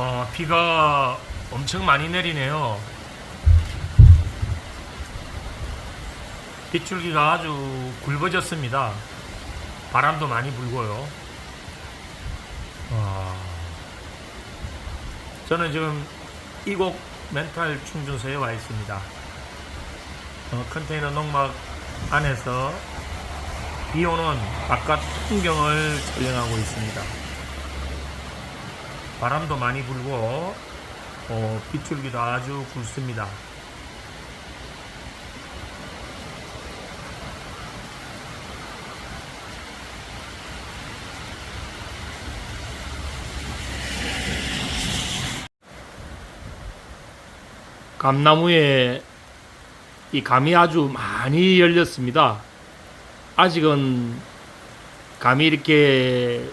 어, 비가 엄청 많이 내리네요. 빗줄기가 아주 굵어졌습니다. 바람도 많이 불고요. 와. 저는 지금 이곡 멘탈 충전소에 와 있습니다. 어, 컨테이너 농막 안에서 비 오는 바깥 풍경을 촬영하고 있습니다. 바람도 많이 불고 어, 빗줄기도 아주 굵습니다. 감나무에 이 감이 아주 많이 열렸습니다. 아직은 감이 이렇게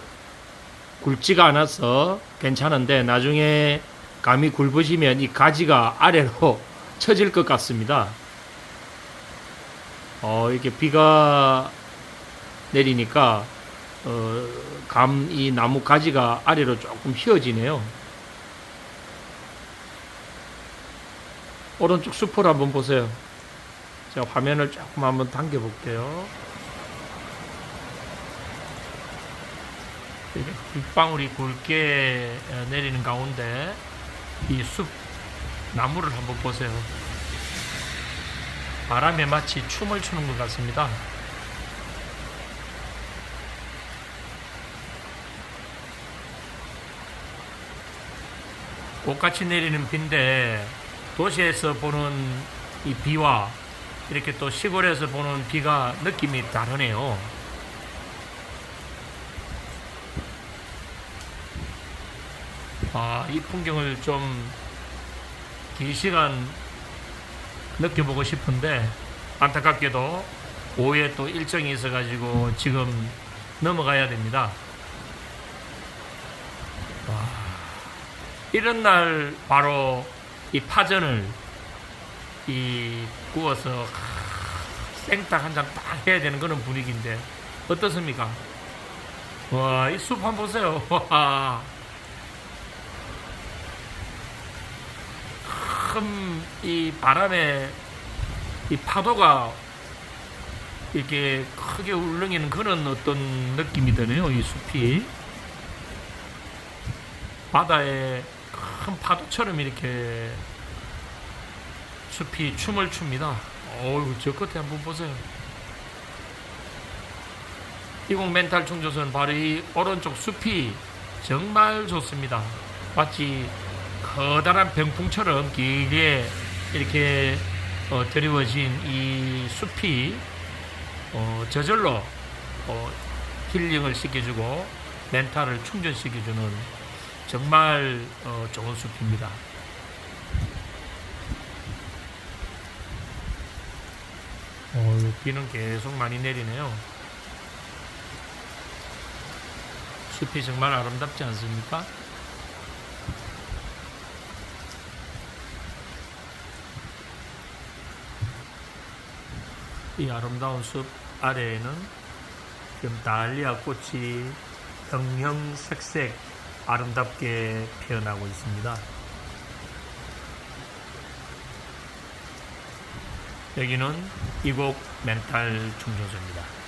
굵지가 않아서 괜찮은데 나중에 감이 굵으시면 이 가지가 아래로 처질 것 같습니다. 어, 이렇게 비가 내리니까 어, 감 이 나무 가지가 아래로 조금 휘어지네요. 오른쪽 숲을 한번 보세요. 제가 화면을 조금 한번 당겨 볼게요. 이렇게 빗방울이 굵게 어, 내리는 가운데 이 숲 나무를 한번 보세요. 바람에 마치 춤을 추는 것 같습니다. 꽃같이 내리는 비인데 도시에서 보는 이 비와 이렇게 또 시골에서 보는 비가 느낌이 다르네요. 아, 이 풍경을 좀 긴 시간 느껴보고 싶은데 안타깝게도 오후에 또 일정이 있어가지고 지금 넘어가야 됩니다. 와, 이런 날 바로 이 파전을 이 구워서 생닭 한 잔 딱 해야 되는 그런 분위기인데 어떻습니까? 와, 이 숲 한번 보세요. 와. 큰 이 바람에 이 파도가 이렇게 크게 울렁이는 그런 어떤 느낌이 드네요. 이 숲이 바다에 큰 파도처럼 이렇게 숲이 춤을 춥니다. 어우 저 끝에 한번 보세요. 이공 멘탈 충조선 바로 이 오른쪽 숲이 정말 좋습니다. 마치 커다란 병풍처럼 길게 이렇게 어, 드리워진 이 숲이 어, 저절로 어, 힐링을 시켜주고 멘탈을 충전시켜주는 정말 어, 좋은 숲입니다. 어, 비는 계속 많이 내리네요. 숲이 정말 아름답지 않습니까? 이 아름다운 숲 아래에는 지금 달리아 꽃이 형형색색 아름답게 피어나고 있습니다. 여기는 이곡 멘탈 충전소입니다.